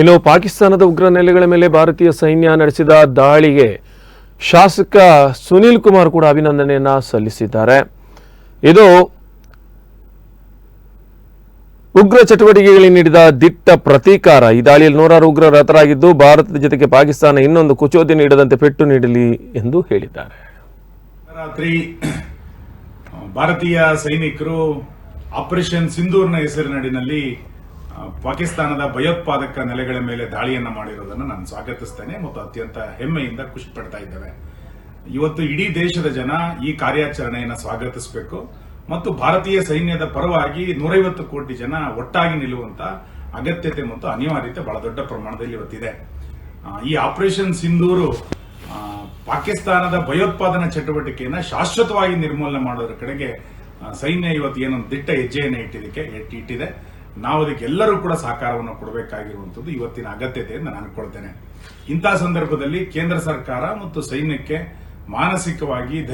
ಇನ್ನು ಪಾಕಿಸ್ತಾನದ ಉಗ್ರ ನೆಲೆಗಳ ಮೇಲೆ ಭಾರತೀಯ ಸೈನ್ಯ ನಡೆಸಿದ ದಾಳಿಗೆ ಶಾಸಕ ಸುನೀಲ್ ಕುಮಾರ್ ಕೂಡ ಅಭಿನಂದನೆಯನ್ನ ಸಲ್ಲಿಸಿದ್ದಾರೆ. ಇದು ಉಗ್ರ ಚಟುವಟಿಕೆಗಳಿಗೆ ನೀಡಿದ ದಿಟ್ಟ ಪ್ರತೀಕಾರ. ಈ ದಾಳಿಯಲ್ಲಿ ನೂರಾರು ಉಗ್ರರು ಹತರಾಗಿದ್ದು ಭಾರತದ ಜೊತೆಗೆ ಪಾಕಿಸ್ತಾನ ಇನ್ನೊಂದು ಕುಚೋದಿ ನೀಡದಂತೆ ಪೆಟ್ಟು ನೀಡಲಿ ಎಂದು ಹೇಳಿದ್ದಾರೆ. ರಾತ್ರಿ ಭಾರತೀಯ ಸೈನಿಕರು ಆಪರೇಷನ್ ಸಿಂಧೂರ್ನ ಹೆಸರಿನಡಿನಲ್ಲಿ ಪಾಕಿಸ್ತಾನದ ಭಯೋತ್ಪಾದಕ ನೆಲೆಗಳ ಮೇಲೆ ದಾಳಿಯನ್ನು ಮಾಡಿರೋದನ್ನು ನಾನು ಸ್ವಾಗತಿಸ್ತೇನೆ ಮತ್ತು ಅತ್ಯಂತ ಹೆಮ್ಮೆಯಿಂದ ಖುಷಿ ಪಡ್ತಾ ಇದ್ದೇವೆ. ಇವತ್ತು ಇಡೀ ದೇಶದ ಜನ ಈ ಕಾರ್ಯಾಚರಣೆಯನ್ನು ಸ್ವಾಗತಿಸಬೇಕು ಮತ್ತು ಭಾರತೀಯ ಸೈನ್ಯದ ಪರವಾಗಿ ನೂರೈವತ್ತು ಕೋಟಿ ಜನ ಒಟ್ಟಾಗಿ ನಿಲ್ಲುವಂತ ಅಗತ್ಯತೆ ಮತ್ತು ಅನಿವಾರ್ಯತೆ ಬಹಳ ದೊಡ್ಡ ಪ್ರಮಾಣದಲ್ಲಿ ಇವತ್ತಿದೆ. ಈ ಆಪರೇಷನ್ ಸಿಂಧೂರು ಪಾಕಿಸ್ತಾನದ ಭಯೋತ್ಪಾದನಾ ಚಟುವಟಿಕೆಯನ್ನು ಶಾಶ್ವತವಾಗಿ ನಿರ್ಮೂಲನೆ ಮಾಡೋದ್ರ ಕಡೆಗೆ ಸೈನ್ಯ ಇವತ್ತು ಏನೊಂದು ದಿಟ್ಟ ಹೆಜ್ಜೆಯನ್ನು ಇಟ್ಟಿದ್ದಕ್ಕೆ ಇಟ್- ಇಟ್ಟಿದೆ. ನಾವು ಅದಕ್ಕೆಲ್ಲರೂ ಕೂಡ ಸಹಕಾರವನ್ನು ಕೊಡಬೇಕಾಗಿರುವಂತದ್ದು ಇವತ್ತಿನ ಅಗತ್ಯತೆ ಎಂದು ನಾನು ಅನ್ಕೊಳ್ತೇನೆ. ಇಂತಹ ಸಂದರ್ಭದಲ್ಲಿ ಕೇಂದ್ರ ಸರ್ಕಾರ ಮತ್ತು ಸೈನ್ಯಕ್ಕೆ ಮಾನಸಿಕವಾಗಿ ಧೈರ್ಯ